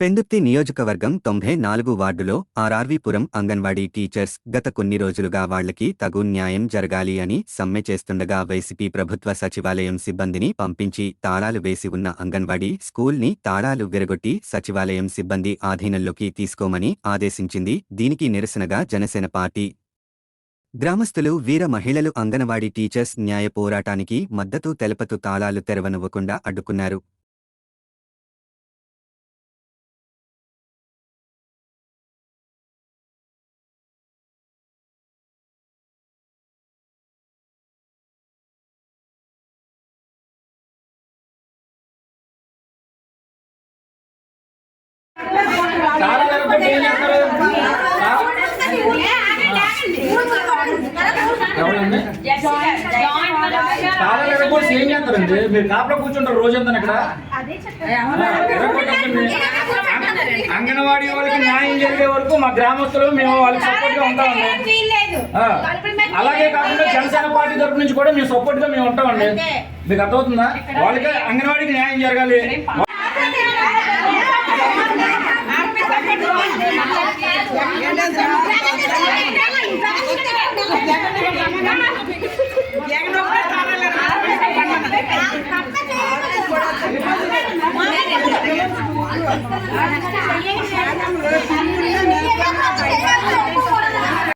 పెందుర్తి నియోజకవర్గం తొంభై నాలుగు వార్డులో ఆర్ఆర్వీపురం అంగన్వాడీ టీచర్స్ గత కొన్ని రోజులుగా వాళ్ళకి తగు న్యాయం జరగాలి అని సమ్మె చేస్తుండగా వైసీపీ ప్రభుత్వ సచివాలయం సిబ్బందిని పంపించి తాళాలు వేసి ఉన్న అంగన్వాడీ స్కూల్ని తాళాలు విరగొట్టి సచివాలయం సిబ్బంది ఆధీనంలోకి తీసుకోమని ఆదేశించింది. దీనికి నిరసనగా జనసేన పార్టీ. గ్రామస్తులు వీర మహిళలు అంగనవాడీ టీచర్స్ న్యాయ పోరాటానికి మద్దతు తెలపతు తాళాలు తెరవనివ్వకుండా అడ్డుకున్నారు. ఎవరండి? ఏం చేస్తారండి మీరు కాపలా కూర్చుంటారు రోజంతా ఇక్కడ అంగన్వాడీ వాళ్ళకి న్యాయం జరిగే వరకు మా గ్రామస్తులు మేము వాళ్ళకి సపోర్ట్గా ఉంటామండి అలాగే కాకుండా జనసేన పార్టీ తరపు నుంచి కూడా మేము సపోర్ట్గా మేము ఉంటామండి మీకు అర్థమవుతుందా వాళ్ళకి అంగన్వాడీకి న్యాయం జరగాలి Caraca,